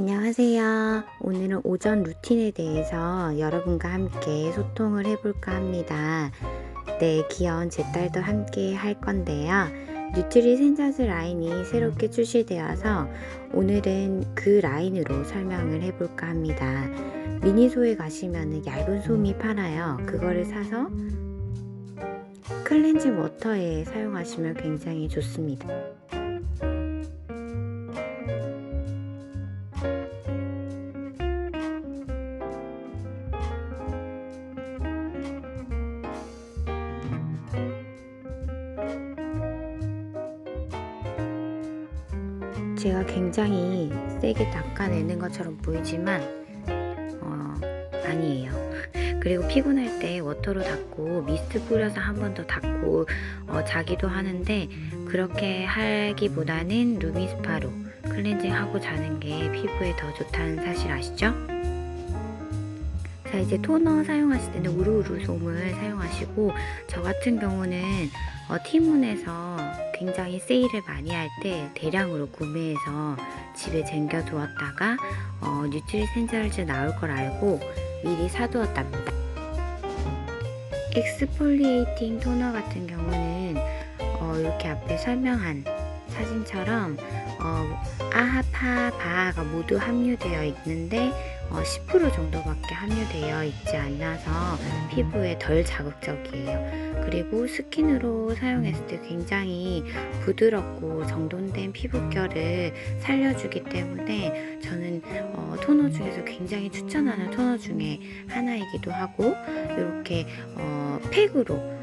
안녕하세요. 오늘은 오전 루틴에 대해서 여러분과 함께 소통을 해볼까 합니다. 네, 귀여운 제 딸도 함께 할 건데요. 뉴트리 센자스 라인이 새롭게 출시되어서 오늘은 그 라인으로 설명을 해볼까 합니다. 미니소에 가시면 얇은 솜이 팔아요. 그거를 사서 클렌징 워터에 사용하시면 굉장히 좋습니다. 제가 굉장히 세게 닦아내는 것처럼 보이지만 어, 아니에요. 그리고 피곤할 때 워터로 닦고 미스트 뿌려서 한 번 더 닦고 어, 자기도 하는데 그렇게 하기보다는 루미스파로 클렌징 하고 자는 게 피부에 더 좋다는 사실 아시죠? 자 이제 토너 사용하실 때는 우루우루 솜을 사용하시고 저 같은 경우는 어, 티문에서 굉장히 세일을 많이 할 때 대량으로 구매해서 집에 쟁겨 두었다가 어, 뉴트리 센저즈 나올 걸 알고 미리 사두었답니다. 엑스폴리에이팅 토너 같은 경우는 어, 이렇게 앞에 설명한 사진처럼 어, 아하파 바하가 모두 함유되어 있는데 어, 10% 정도밖에 함유되어 있지 않아서 피부에 덜 자극적이에요. 그리고 스킨으로 사용했을 때 굉장히 부드럽고 정돈된 피부결을 살려주기 때문에 저는 어, 토너 중에서 굉장히 추천하는 토너 중에 하나이기도 하고 이렇게 어, 팩으로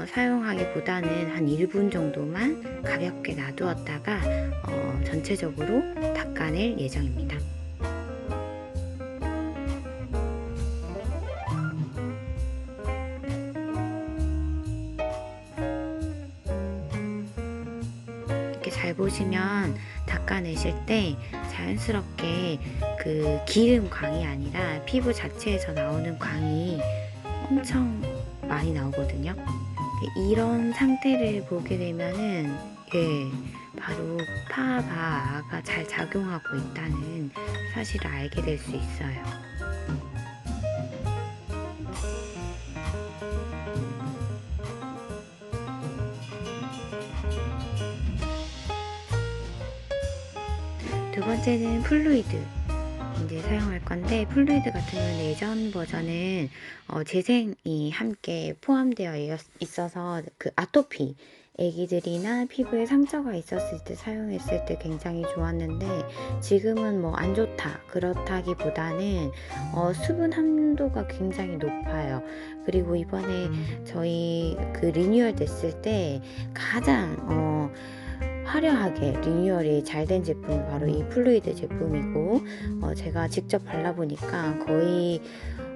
어, 사용하기보다는 한 1분 정도만 가볍게 놔두었다가 어, 전체적으로 닦아낼 예정입니다. 이렇게 잘 보시면 닦아내실 때 자연스럽게 그 기름 광이 아니라 피부 자체에서 나오는 광이 엄청 많이 나오거든요. 이런 상태를 보게 되면은 예, 바로 파바가 잘 작용하고 있다는 사실을 알게 될 수 있어요. 두 번째는 플루이드 이제 사용할 건데 플루이드 같은 경우는 예전 버전은 어, 재생이 함께 포함되어 있어서 그 아토피 애기들이나 피부에 상처가 있었을 때 사용했을 때 굉장히 좋았는데 지금은 뭐 안 좋다 그렇다기보다는 어, 수분 함도가 굉장히 높아요. 그리고 이번에 저희 그 리뉴얼 됐을 때 가장 어, 화려하게 리뉴얼이 잘 된 제품이 바로 이 플루이드 제품이고 어, 제가 직접 발라보니까 거의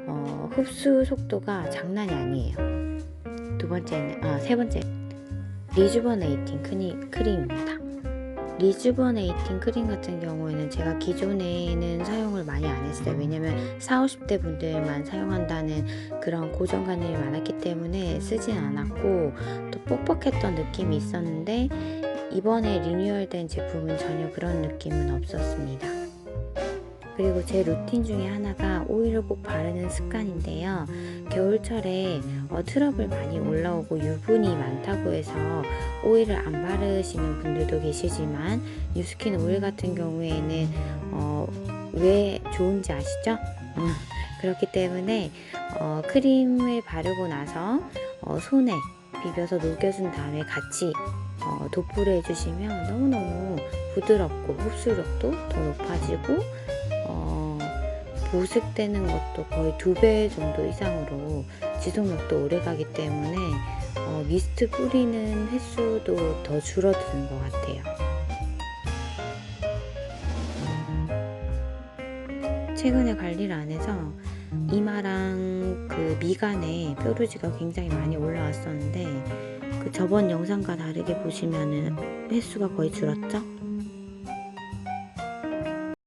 어, 흡수 속도가 장난이 아니에요. 두 번째는 아, 세 번째 리주버네이팅 크니, 크림입니다. 리주버네이팅 크림 같은 경우에는 제가 기존에는 사용을 많이 안 했어요. 왜냐면 40, 50대 분들만 사용한다는 그런 고정관념이 많았기 때문에 쓰진 않았고 또 뻑뻑했던 느낌이 있었는데 이번에 리뉴얼된 제품은 전혀 그런 느낌은 없었습니다. 그리고 제 루틴 중에 하나가 오일을 꼭 바르는 습관인데요. 겨울철에 어, 트러블 많이 올라오고 유분이 많다고 해서 오일을 안 바르시는 분들도 계시지만 뉴스킨 오일 같은 경우에는 어, 왜 좋은지 아시죠? 음, 그렇기 때문에 어, 크림을 바르고 나서 어, 손에 비벼서 녹여준 다음에 같이 어, 도포를 해주시면 너무너무 부드럽고 흡수력도 더 높아지고 어, 보습되는 것도 거의 두 배 정도 이상으로 지속력도 오래 가기 때문에 어, 미스트 뿌리는 횟수도 더 줄어드는 것 같아요. 최근에 관리를 안 해서 이마랑 그 미간에 뾰루지가 굉장히 많이 올라왔었는데 그 저번 영상과 다르게 보시면은 횟수가 거의 줄었죠?